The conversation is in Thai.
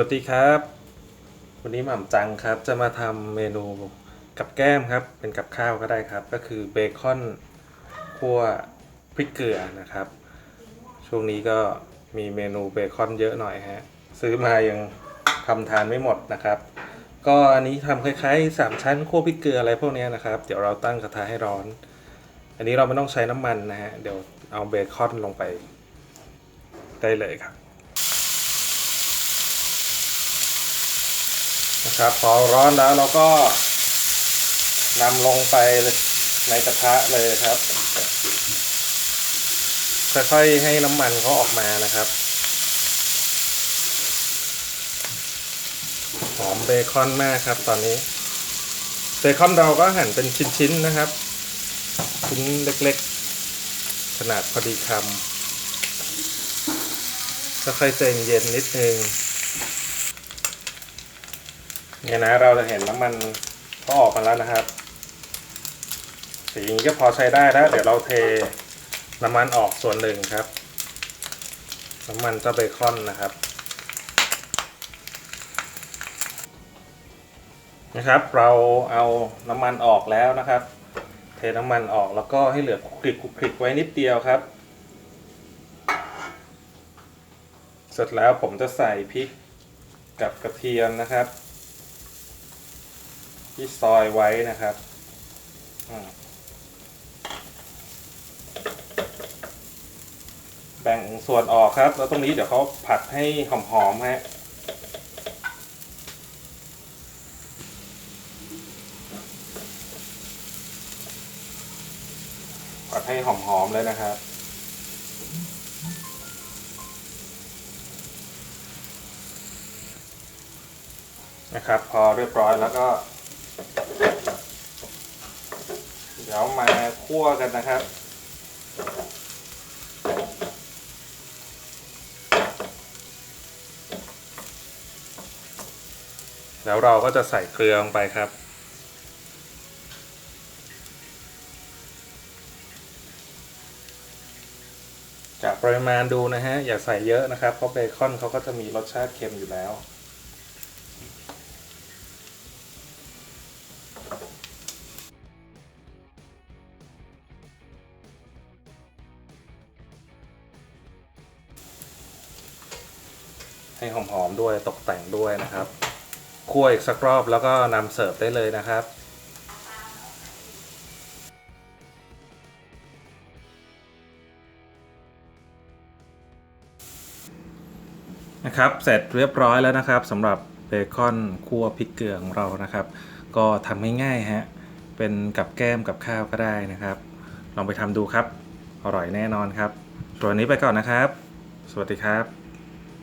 วัสดีครับ วันนี้หม่ำจังครับจะมาทำเมนูกับแก้มครับ เป็นกับข้าวก็ได้ครับ ก็คือเบคอนคั่วพริกเกลือนะครับ ช่วงนี้ก็มีเมนูเบคอนเยอะหน่อยฮะซื้อมายังทำทานไม่หมดนะครับ ก็อันนี้ทำคล้ายๆสามชั้นคั่วพริกเกลืออะไรพวกนี้นะครับ เดี๋ยวเราตั้งกระทะให้ร้อน อันนี้เราไม่ต้องใช้น้ำมันนะฮะเดี๋ยวเอาเบคอนลงไปได้เลยครับ นะครับ พอร้อนแล้วเราก็นำลงไปในกระทะเลยครับ ค่อยๆให้น้ำมันเขาออกมานะครับ หอมเบคอนมากครับตอนนี้ เบคอนเราก็หั่นเป็นชิ้นๆนะครับ ชิ้นเล็กๆ ขนาดพอดีคำค่อยๆเย็นนิดนึง เนี่ยนะเราจะเห็นน้ำมันก็ออกมาแล้วนะครับ สีนี้ก็พอใช้ได้แล้ว เดี๋ยวเราเทน้ำมันออกส่วนหนึ่งครับ น้ำมันเจ้าเบคอนนะครับนะครับ เราเอาน้ำมันออกแล้วนะครับ เทน้ำมันออกแล้วก็ให้เหลือคลุกคลิกคลุกคลิกไว้นิดเดียวครับ เสร็จแล้วผมจะใส่พริกกับกระเทียมนะครับ ที่ซอยไว้นะครับแบ่งส่วนออกครับ แล้วตรงนี้เดี๋ยวเขาผัดให้หอมๆฮะผัดให้หอมๆเลยนะครับนะครับ พอเรียบร้อยแล้วก็ เดี๋ยวมาคั่วกันนะครับ แล้วเราก็จะใส่เกลือลงไปครับ จากปริมาณดูนะฮะ อย่าใส่เยอะนะครับ เพราะเบคอนเขาก็จะมีรสชาติเค็มอยู่แล้ว ให้หอมๆด้วยตกแต่งด้วยนะครับคั่วอีกสักรอบแล้วก็นำเสิร์ฟได้เลยนะครับนะครับเสร็จเรียบร้อยแล้วนะครับสำหรับเบคอนคั่วพริกเกลือของเรานะครับ ก็ทำง่ายๆฮะเป็นกับแก้มกับข้าวก็ได้นะครับ ลองไปทำดูครับ อร่อยแน่นอนครับส่วนวันนี้ไปก่อนนะครับ สวัสดีครับ